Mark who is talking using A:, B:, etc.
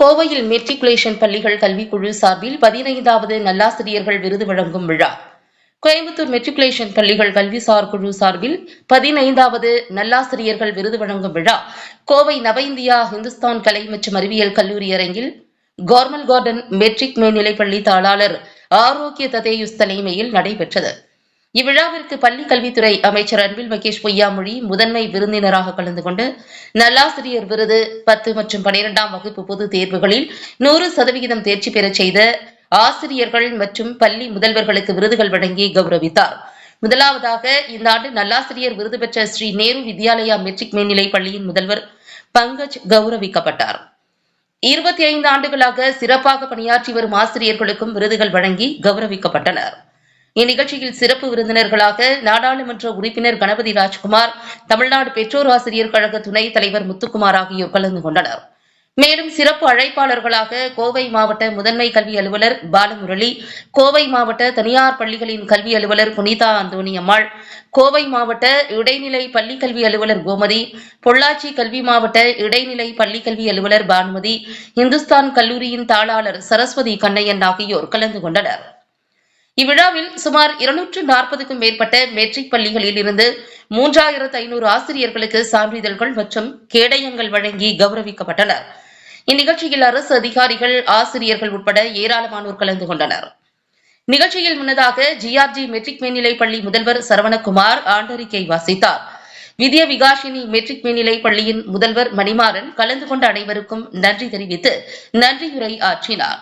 A: கோவையில் மெட்ரிகுலேஷன் பள்ளிகள் கல்விக்குழு சார்பில் பதினைந்தாவது நல்லாசிரியர்கள் விருது வழங்கும் விழா. கோயம்புத்தூர் மெட்ரிகுலேஷன் பள்ளிகள் கல்விசார் குழு சார்பில் பதினைந்தாவது நல்லாசிரியர்கள் விருது வழங்கும் விழா. கோவை நவ இந்தியா இந்துஸ்தான் கலை மற்றும் அறிவியல் கல்லூரி அரங்கில் கார்மல் கார்டன் மெட்ரிக் மேல்நிலைப்பள்ளி தாளாளர் ஆரோக்கிய ததேயுஸ் தலைமையில் நடைபெற்றது. இவ்விழாவிற்கு பள்ளி கல்வித்துறை அமைச்சர் அன்பில் மகேஷ் பொய்யாமொழி முதன்மை விருந்தினராக கலந்து கொண்டு நல்லாசிரியர் விருது பத்து மற்றும் பனிரெண்டாம் வகுப்பு பொதுத் தேர்வுகளில் நூறு சதவிகிதம் தேர்ச்சி பெறச் செய்த ஆசிரியர்கள் மற்றும் பள்ளி முதல்வர்களுக்கு விருதுகள் வழங்கி கௌரவித்தார். முதலாவதாக இந்த ஆண்டு நல்லாசிரியர் விருது பெற்ற ஸ்ரீ நேரு வித்யாலயா மெட்ரிக் மேல்நிலை பள்ளியின் முதல்வர் பங்கஜ் கௌரவிக்கப்பட்டார். இருபத்தி ஐந்து ஆண்டுகளாக சிறப்பாக பணியாற்றி வரும் ஆசிரியர்களுக்கும் விருதுகள் வழங்கி கௌரவிக்கப்பட்டனர். இந்நிகழ்ச்சியில் சிறப்பு விருந்தினர்களாக நாடாளுமன்ற உறுப்பினர் கணபதி ராஜ்குமார் தமிழ்நாடு பெற்றோர் ஆசிரியர் கழக துணைத் தலைவர் முத்துக்குமார் ஆகியோர் கலந்து கொண்டனர். மேலும் சிறப்பு அழைப்பாளர்களாக கோவை மாவட்ட முதன்மை கல்வி அலுவலர் பாலமுரளி கோவை மாவட்ட தனியார் பள்ளிகளின் கல்வி அலுவலர் புனிதா அந்தோணியம்மாள் கோவை மாவட்ட இடைநிலை பள்ளி கல்வி அலுவலர் கோமதி பொள்ளாச்சி கல்வி மாவட்ட இடைநிலை பள்ளி கல்வி அலுவலர் பானுமதி இந்துஸ்தான் கல்லூரியின் தாளாளர் சரஸ்வதி கண்ணையன் ஆகியோர் கலந்து கொண்டனர். இவ்விழாவில் சுமார் இருநூற்று நாற்பதுக்கும் மேற்பட்ட மெட்ரிக் பள்ளிகளில் இருந்து மூன்றாயிரத்து ஐநூறு ஆசிரியர்களுக்கு சான்றிதழ்கள் மற்றும் கேடயங்கள் வழங்கி கௌரவிக்கப்பட்டனர். இந்நிகழ்ச்சியில் அரசு அதிகாரிகள் ஆசிரியர்கள் உட்பட ஏராளமானோர் கலந்து கொண்டனர். நிகழ்ச்சியில் முன்னதாக ஜிஆர்ஜி மெட்ரிக் மேல்நிலைப் பள்ளி முதல்வர் சரவணகுமார் ஆண்டறிக்கை வாசித்தார். வித்ய விகாஷினி மெட்ரிக் மேல்நிலைப் பள்ளியின் முதல்வர் மணிமாறன் கலந்து கொண்ட அனைவருக்கும் நன்றி தெரிவித்து நன்றியுரை ஆற்றினார்.